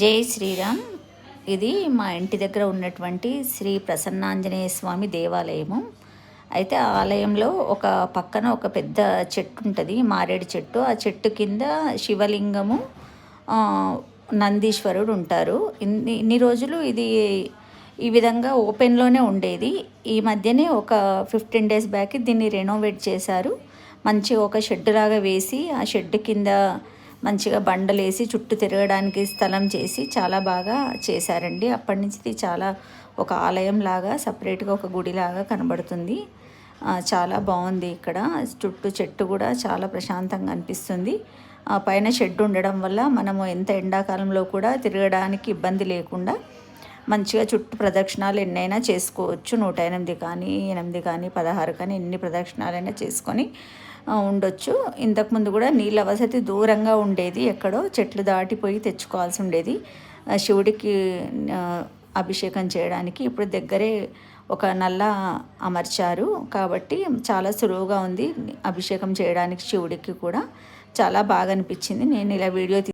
జై శ్రీరామ్. ఇది మా ఇంటి దగ్గర ఉన్నటువంటి శ్రీ ప్రసన్నాంజనేయ స్వామి దేవాలయము. అయితే ఆలయంలో ఒక పక్కన ఒక పెద్ద చెట్టు ఉంటుంది మారేడు చెట్టు. ఆ చెట్టు కింద శివలింగము నందీశ్వరుడు ఉంటారు. ఇన్ని ఇన్ని రోజులు ఇది ఈ విధంగా ఓపెన్లోనే ఉండేది. ఈ మధ్యనే ఒక ఫిఫ్టీన్ డేస్ బ్యాక్ దీన్ని రెనోవేట్ చేశారు. మంచి ఒక షెడ్ లాగా వేసి ఆ షెడ్ కింద మంచిగా బండలేసి చుట్టూ తిరగడానికి స్థలం చేసి చాలా బాగా చేశారండి. అప్పటి నుంచి ఇది చాలా ఒక ఆలయం లాగా సపరేట్గా ఒక గుడి లాగా కనబడుతుంది. చాలా బాగుంది ఇక్కడ. చుట్టూ చెట్టు కూడా చాలా ప్రశాంతంగా అనిపిస్తుంది. ఆ, పైన షెడ్ ఉండడం వల్ల మనము ఎంత ఎండాకాలంలో కూడా తిరగడానికి ఇబ్బంది లేకుండా మంచిగా చుట్టూ ప్రదక్షిణాలు ఎన్నైనా చేసుకోవచ్చు. నూట ఎనిమిది కానీ ఎనిమిది కానీ పదహారు కానీ ఎన్ని ప్రదక్షిణాలైనా చేసుకొని ఉండొచ్చు. ఇంతకుముందు కూడా నీళ్ళ వసతి దూరంగా ఉండేది. ఎక్కడో చెట్లు దాటిపోయి తెచ్చుకోవాల్సి ఉండేది. శివుడికి అభిషేకం చేయడానికి ఇప్పుడు దగ్గరే ఒక నల్ల అమర్చారు. కాబట్టి చాలా సులువుగా ఉంది అభిషేకం చేయడానికి శివుడికి కూడా. చాలా బాగా అనిపించింది. నేను ఇలా వీడియో